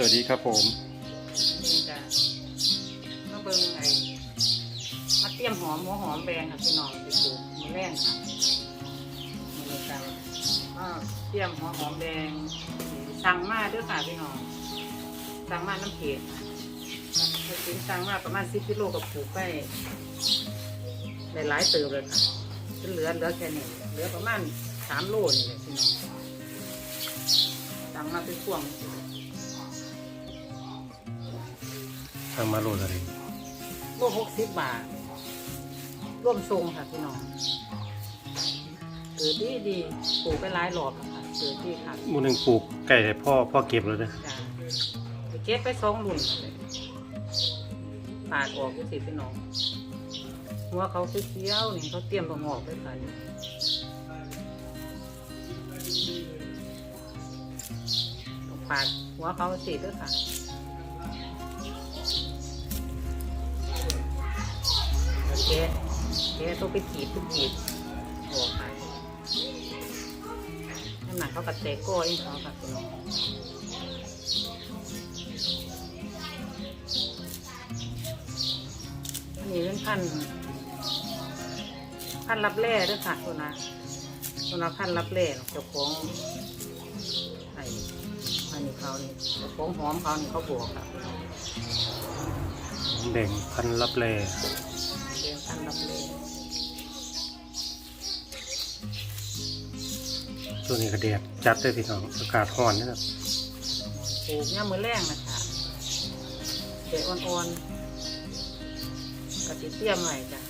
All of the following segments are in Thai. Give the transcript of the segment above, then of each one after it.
สวัสดีครับผมนี่ก็มาเบิ่งไอ้มาเตรียมหอมหัวหอมแบงค่ะพี่น้องไปปลูกมือแรงค่ะมือกันก็เตรียมหัวหอมแดงสั่งมาด้วยค่ะพี่น้องสั่งมาน้ำเผ็ดค่ะถึงสั่งมาประมาณสิบกิโลกับปลูกไปหลายๆเติบเลยค่ะเหลือเหลือแค่นี้เหลือประมาณสามโลนี่แหละพี่น้องสั่งมาเป็นพวง ทางมาโรดอะไรโลหกสิบบาท ร่วมทรงค่ะพี่น้องเกิดดีดีปลูกไปหลายหลอบแล้วค่ะเกิดดีค่ะหมูหนึ่งปลูกไก่ให้พ่อพ่อเก็บแล้วนะจ้าไปเก็บไปสองรุ่นเลยปาดออกก็สิพี่น้องหัวเขาเขียวๆนี่เขาเตรียมประงอกไว้ค่ะนี่ต้องปาดหัวเขาสิด้วยค่ะ แกแกต้องไปขีดไปขีดออกไปนั่นหนักเขากับเตะก้อยเขากับพี่น้องอันนี้เป็นพันพันรับแร่ด้วยค่ะตัวนะตัวนะพันรับแร่เจ้าของไอ้อันนี้เขานี่เจ้าของหอมเขานี่เขาบวกค่ะพี่น้องแบ่งพันรับแลเรียงพันธุ์รับแร่ช่วงนี้ก็แดดจัดเลยพี่น้องอากาศร้อนนะครับปลูกเนี่ยามมือแรงนะคะเด็อ่อนๆกะทิเตรียมไว้จ้ะ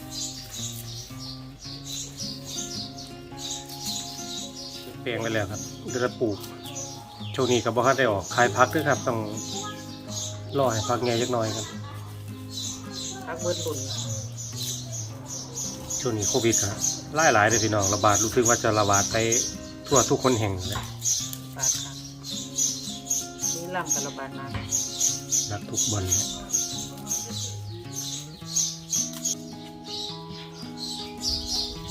แปลงไปแล้วครับเดือปลูกช่วงนี้ก็บ่คันได้ออกขายพักด้วยครับต้องรอให้พักแง่ยักหน่อยครับ พักเบิดบุญ ช่วงนี้โควิดครับหลายหลายๆเลยพี่น้องระบาดรู้สึกว่าจะระบาดไปทั่วทุกคนแห่งเลยปาดค่ะนี่ลำกระบาดน้ำนักทุกบอลเลย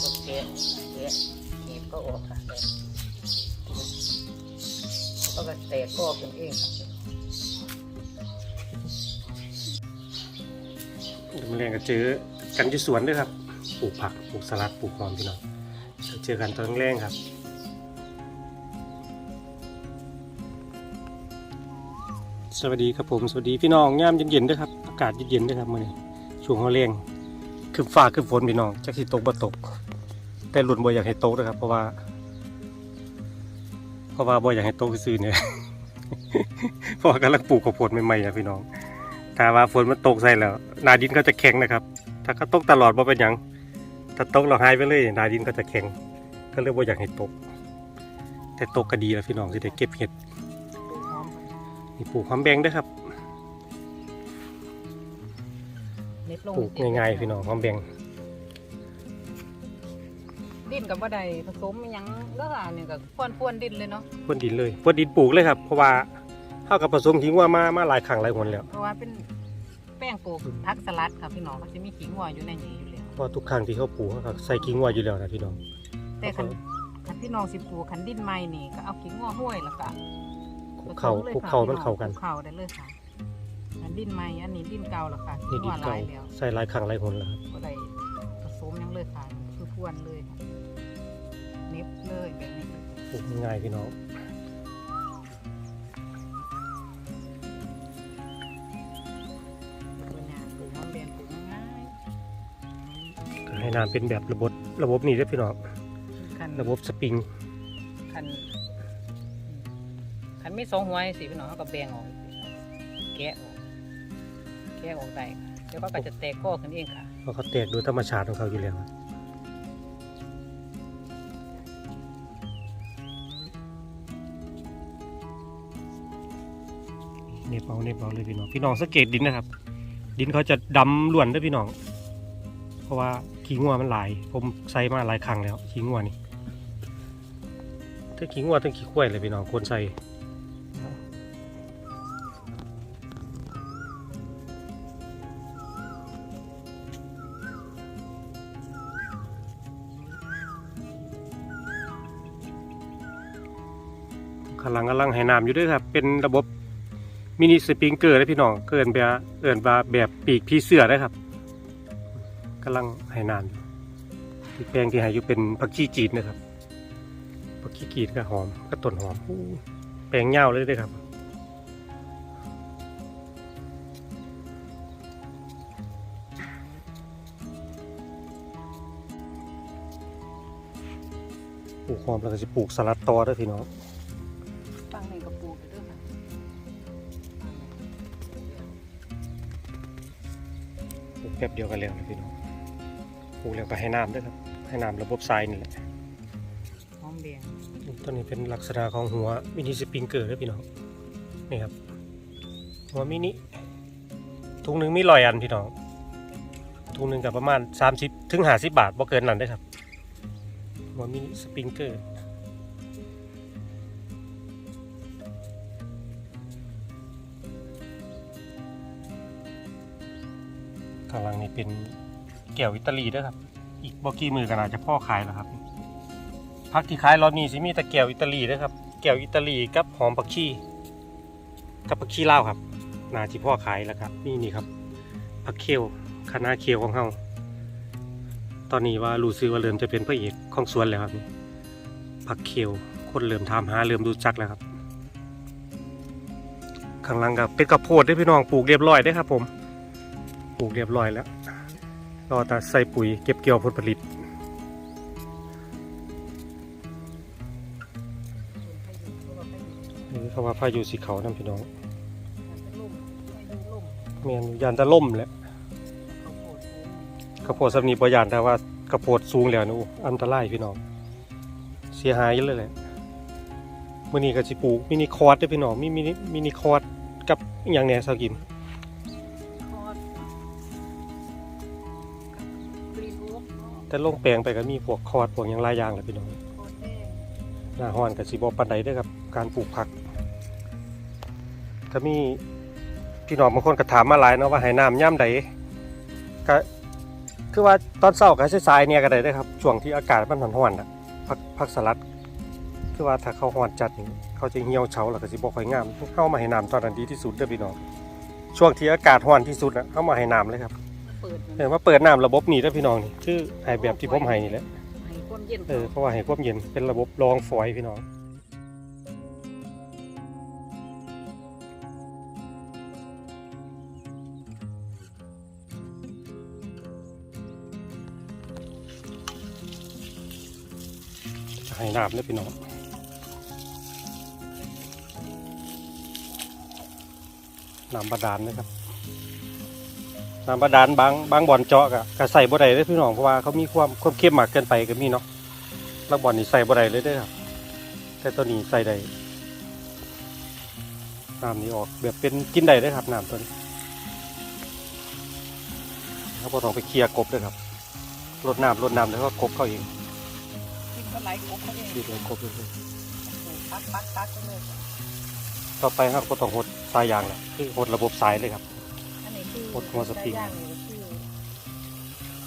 ก็แกะแกะหนีบก็ออกค่ะแกะแล้วก็แตกก็เป็นเองค่ะมาเรียนก็เจอกันที่สวนด้วยครับ ปลูกผักปลูกสลัดปลูกหอมพี่น้องเจอกันตอนแรกครับสวัสดีครับผมสวัสดีพี่น้องย่ามเย็นๆด้วยครับอากาศเย็นๆด้วยครับมื่อนี้ช่วงเขาเร่งคือฟ้าคือฝนพี่น้องจักสิตกบ่ตก แต่หลุนบ่อยากให้ตกนะครับ เพราะว่า เพราะว่าบ่อยากให้ตกซื่อเนี่ยเพราะว่ากำลังปลูกข้าวโพดใหม่ๆนะพี่น้องถ้าว่าฝนมันตกใส่แล้วนาดินก็จะแข็งนะครับ ถ้าก็ตกตลอดบ่เป็นหยัง ถ้าตกเราหายไปเลยหนาดินก็จะแข็ง ก็เลยบ่อยากให้ตก แต่ตกก็ดีแล้วพี่น้องสิได้เก็บเห็ดปลูกหอมค่ะมีปลูกหอมแบงด้วยครับเน็บลงปลูกง่ายๆพี่น้องหอมแบงดินกับว่าใดผสมอิหยังเลิกอะเนี่ยกับพวนพวนๆดินเลยเนาะพ่นดินเลยพ่นดินปลูกเลยครับเพราะว่าเท่ากับผสมทิ้งว่ามามาหลายครั้งหลายหนแล้วเพราะว่าเป็นแป้งปลูกผักสลัดค่ะพี่น้องเขาจะมีขิงหัวอยู่ในนี้อยู่แล้ว เพราะทุกครั้งที่เขาปลูกเขาก็ใส่กิ้งว่าอยู่แล้วนะพี่น้องแต่คันคันพี่น้องสิปลูกคันดินใหม่นี่ก็เอาขิงหัวห้วยแล้วก็คลุกเขาผสลยคลุกค่ะพี่เขามันเข้ากันคลุเข้าได้เลยค่ะคันดินใหม่อันนี้ดินเก่าแล้วค่ะนี่ดินหัวหเก่าลายแล้วใส่หลายครั้งหลายหนแล้วครับก็ได้ผสมหยังเลยค่ะคือพวนเลยค่ะเน็บเลยแบบนี้ปลูกง่ายๆพี่น้อง น้ำเป็นแบบระบบระบบนี้เด้อพี่น้องคันระบบสปริงคันคันมีสองหัวสิพี่น้องเขาก็แบ่งออกแกะออกแกะออกได้ค่ะเดี๋ยวเขาก็จะแตกก้อขึ้นเองค่ะเพราะเขาแตกโดยธรรมชาติของเขาอยู่แล้วเนบเอาเนบเอาเลยพี่น้องพี่น้องสังเกตดินนะครับ ดินเขาจะดำล้วนเด้วยพี่น้อง เพราะว่า ขี้งัวมันหลาย ผมใส่มาหลายครั้งแล้วขี้งัวนี่ทั้งขี้งัวทั้งขี้ข้วยเลยพี่น้องคนใส่กำลังกำลังให้น้ำอยู่ด้วยครับ เป็นระบบมินิสปริงเกอร์นะพี่น้อง เกินแบบเอินว่าแบบปีกพี่เสือนะครับ กำลังให้นานอยู่ที่แปลงที่ให้อยู่เป็นผักชีจีดนะครับผักชีจีดก็หอมก็ต้นหอมอู้แปลงเงาวเลยเด้วยครับปลูกหอมแล้วก็จะปลูกสลัดต่อเด้วยพี่น้องฟังในกระปูกด้วยค่ะปลูกแป๊บเดียวกันแล้วนะพี่น้อง ปลูกแล้วก็ให้น้ำด้วยครับ ให้น้ำระบบทรายนี่แหละหอมแดงต้นนี้เป็นลักษณะของหัวมินิสปริงเกอร์ด้วยพี่น้อง นี่ครับ หัวมินิถุงหนึ่งมีร้อยอันพี่น้อง ถุงหนึ่งกับประมาณ 30ถึง50 บาทบ่เกินนั้นเด้อครับ หัวมินิสปริงเกอร์ข้างหลังนี่เป็น แก้วอิตาลีด้วยครับ อีกบกี่มือกันอาจจะพ่อขายแล้วครับพักที่ขายรอบนี้สิมีแต่แก้วอิตาลีด้วยครับ แก้วอิตาลีกับหอมผักชีกับผักชีลาครับนาที่พ่อขายแล้วครับ นี่นี่ครับผักเคียวคณะเคียวของเฮาตอนนี้ว่ารู้สึกว่าเริ่มจะเป็นพระเอกของสวนแล้วครับผักเคียวคนเริ่มทำหาเริ่มรู้จักแล้วครับข้างหลังกับเป็นกระโพดได้พี่น้องปลูกเรียบร้อยได้ครับ ผม ปลูกเรียบร้อยแล้ว รอแต่ใส่ปุ๋ยเก็บเกี่ยวผลผลิต นี่เขาว่าพายุสีเขานํพี่น้องเมียนยานตะล่มแหละข้าวโพดสูงกระโพดสำนีบ่ยานแต่ว่ากระโพดสูงแล้วนูอันตรายพี่น้อง เสียหายเลยแหละมื้อนี้ก็สิปลูกมินิคอร์ดด้อพี่น้องมีมินิมินิคอร์ดกับอย่างแน่ซากิน แต่ลงแปลงไปก็มีพวกคอร์ดพวกหยังลายยางแหละพี่น้องคตรแดงหน้าฮ้อนกับสีบอปันไดด้วยครับการปลูกผักก็มีพี่น้องบางคนก็ถามมาหลายเนาะว่าให้น้ำย่ำใดก็คือว่าตอนเช้ากับสายเนี่ยก็ได้ด้อครับช่วงที่อากาศมันร้อนๆน่ะผักผักสลัด คือว่าถ้าเขาร้อนจัดเขาจะเหี่ยวเฉาแล้วก็สิบ่ค่อยงามเข้ามาให้น้ำตอนนั้นดีที่สุดเด้อพี่น้องช่วงที่อากาศร้อนที่สุดนะเข้ามาให้น้ำเลยครับ เปิดมันเออมาเปิดน้ำระบบนี้เด้อพี่น้องนี่คือให้แบบที่ผมให้นี่แหละให้ความเย็นเออเพราะว่าให้ความเย็นเป็นระบบรองฝอยพี่น้องจะให้น้ำเลยพี่น้องน้ำบาดาลนะครับ น้ำบาดาลบางบางบ่อนเจาะกะกะใส่บ่ได้เลยพี่น้องเพราะว่าเขามีความความเข้มมากเกินไปก็มีเนาะแล้วบ่อนนี่ใส่บ่ได้เลยเด้อครับแต่ตัวนี้ใส่ได้น้ำนี้ออกแบบเป็นกินได้เลยครับน้ำตัวนี้เขาบ่ต้องไปเคลียร์กบเลยครับรดน้ำรดน้ำแล้วก็กบเขาเองกินก็ไหลกบเขาเองดีเลยกบเลยปักปักปักเลยต่อไปครับก็ต้องหดสายยางแหละคือหดระบบสายเลยครับ อันนี้คือหมดหัวสปริง ย่างนี่ก็คือ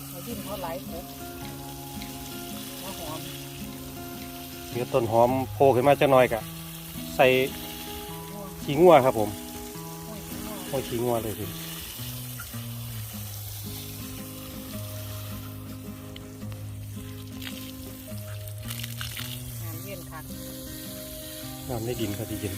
เขาดิ้นเขาไหลกบหัวหอมเดี๋ยวต้นหอมโผล่ขึ้นมาจะน้อยกะใส่หัวขี้งัวครับผมหัวหัวโอ้ยขี้งัวเลยพี่งานเย็นคักน้ำในดินก็ดีเย็น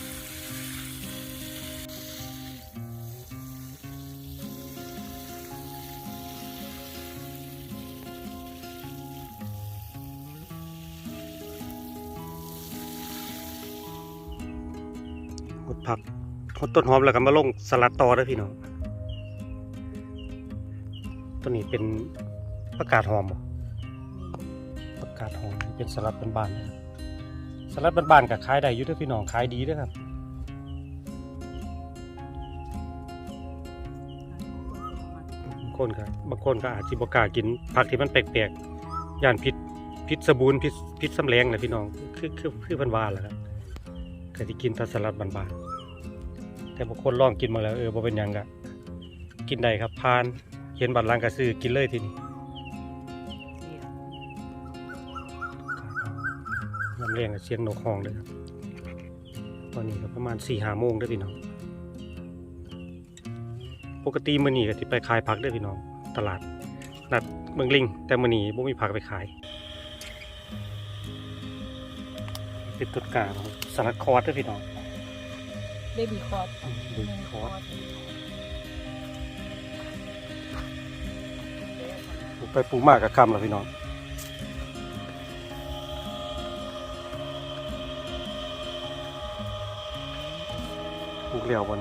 ต้นหอมแล้วก็มาลงสลัดต่อเด้อพี่น้องตัวนี้เป็นประกาศหอมประกาศหอมเป็นสลัดบานๆนะครับสลัดบานๆกับขายได้อยู่เด้อพี่น้องขายดีด้อครับบางคนก็บางคนก็อาจจะบกากิน ผักที่มันแปลกๆย่านพิษพิษสบูนพิษพิษสำแรงนะพี่น้องคือคือคือพันวาแหละครับก็ที่กินแตัสลัดบานๆ แต่บางคนลองกินมาแล้วเออบ่เป็นหยังก็กินได้ครับพานเห็นบัตรลางกระซื้อกินเลยทีนี้น้ำแรงกับเสียงนกห้องเลยครับตอนนี้ก็ประมาณสี่ห้าโมงเด้อพี่น้อง ปกติมื้อนี้ก็สิไปขายผักเด้อพี่น้อง ตลาดนัดเมืองลิง แต่มื้อนี้บ่มีผักไปขายเป็นต้นกลางสลัดคอร์สเด้อพี่น้อง เบบี้คอร์สดูคอร์สไปปลูกมากกับคำแล้วพี่น้องปลูกเหลียวบน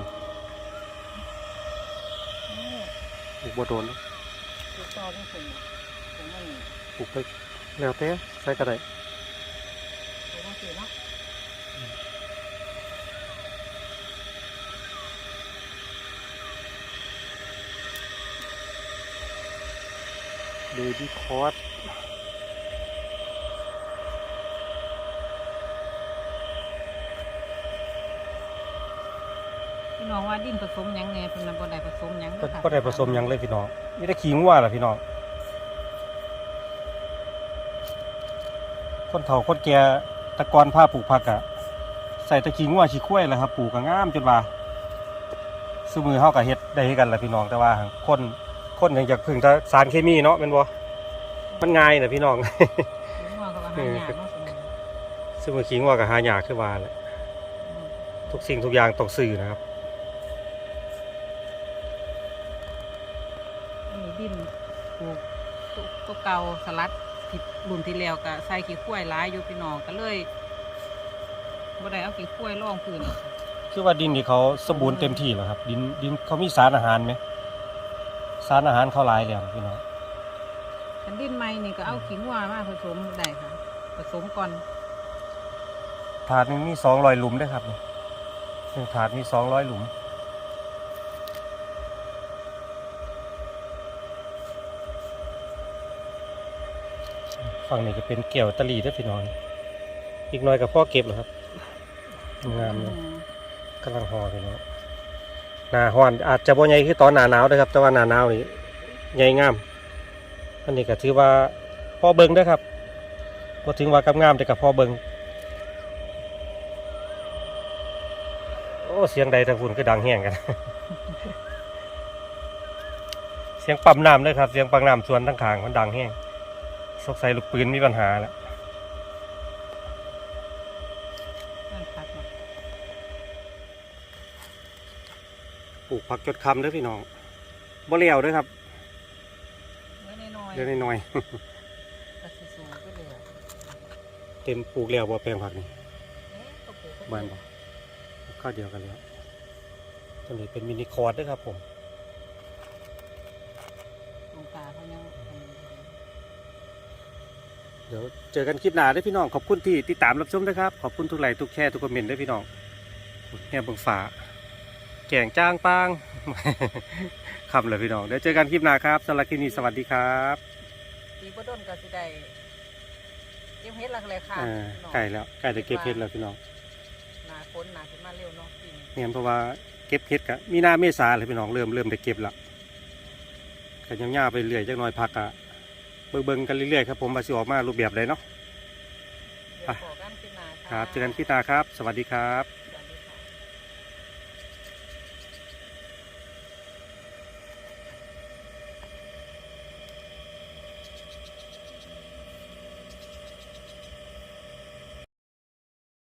ปลูกบัวโดนลูกต่อที่ผมผมมันปลูกไปแล้วแต่ใส่กระได ผมว่าสิเนาะ ดูดีคอร์สพี่น้องว่าดินผสมหยังแหน่เพิ่นน่ะบ่ได้ผสมหยังก็เด้อค่ะก็ได้ผสมหยังเลยพี่น้องนี่ได้ขิงว่าล่ะพี่น้องคนเฒ่าคนแก่แตะกอนผ้าปลูกผักอะใส่ตะขิงว่าขี้ข้วยแหละครับปลูกก็งามจนว่าซื้อมือเฮาก็เฮ็ดได้คือกันแหละพี่น้องแต่ว่าคน คนยังอยากพึ่งแต่สารเคมีเนาะแม่นบ่มันง่ายน่ะพี่น้องถึงว่าเขาว่าหายากเนาะสมัยนี้ซึ่งมือขิงว่าก็หายากคือว่าแหละอืมทุกสิ่งทุกอย่างต้องซื้อนะครับ อันนี้ดินปลูกตัวตัวเก่าสลัดที่รุ่นที่แล้วก็ใส่ขี้ข้วยหลายอยู่พี่น้องก็เลยบ่ได้เอาขี้ข้วยรองพื้นคือว่าดินที่เขาสมบูรณ์เต็มที่แล้วครับ ดินดินเขามีสารอาหารไหมสารอาหารเขาหลายแล้วพี่น้องคันดินใหม่นี่ก็เอาขี้งัวมาผสมได้ค่ะ ผสมก่อน ถาดหนึงมีสองร้อยหลุมเด้วยครับนี่หนึ่งถาดมีสองร้อยหลุม ฝั่งนี้ก็เป็นเกี่ยวตะลีเด้วยพี่น้อง อีกหน่อยกับพ่อเก็บเหรอครับ งามเลยอืมกำลังห่อพี่น้อง หนาฮ้อนอาจจะบ่ใหญ่คือตอนหนาหนาวนะครับ แต่ว่าหนาหนาวนี่ใหญ่งาม อันนี้ก็ถือว่าพ่อเบิงเด้ครับบ่ถึงว่ากับงามแต่กับพ่อเบิงโอ้เสียงใดทางฝุ่นก็ดังแห้งกัน เสียงปั๊มน้ำเลยครับ เสียงปั๊มน้ำส่วนทั้งขางมันดังแห้งสงสัยลูกปืนมีปัญหาแล้ว ลูกผักจดคำเด้อพี่น้องบ่เลี้ยวเด้อครับเนื้อน้อยๆเดี๋ยวน้อยก็สิสูงก็เหลือๆเต็มปลูกแล้วบ่แปลงผักนี่เอ๊ะก็ปลูกก็บ้านบ่ข้าวเดียวกันแล้วตัวนี้เป็นมินิคอร์ดด้วยครับผมลงตาเขายังอันนี้เดี๋ยวเจอกันคลิปหน้าเด้วยพี่น้อง ขอบคุณที่ติดตามรับชมนะครับ ขอบคุณทุกไลค์ทุกแชร์ทุกคอมเมนต์ด้วยพี่น้องแง่เบิงฝา แก่งจ้างปางคำเลยพี่น้องเดี๋ยวเจอกันคลิปหน้าครับสำหรับคลิปนี้สวัสดีครับปีบ่ดนก็สิได้เก็บเฮ็ดหลักเลยค่ะอ่าเนาะใกล้แล้วใกล้จะเก็บเพชรแล้วพี่น้องหน้าฝนหน้าสิมาเร็วเนาะปีนี้เนี่ยเพราะว่าเก็บเพชรกะมีหน้าเมษาเลยพี่น้องเริ่มเริ่มได้เก็บแล้วกันยาวๆไปเรื่อยจักหน่อยพักกะเบิ่งๆกันเรื่อยๆครับผมมาสิออกมารูปแบบใดเนาะ เดี๋ยวขอกันกินหน้าครับเจอกันคลิปหน้าครับ สวัสดีครับ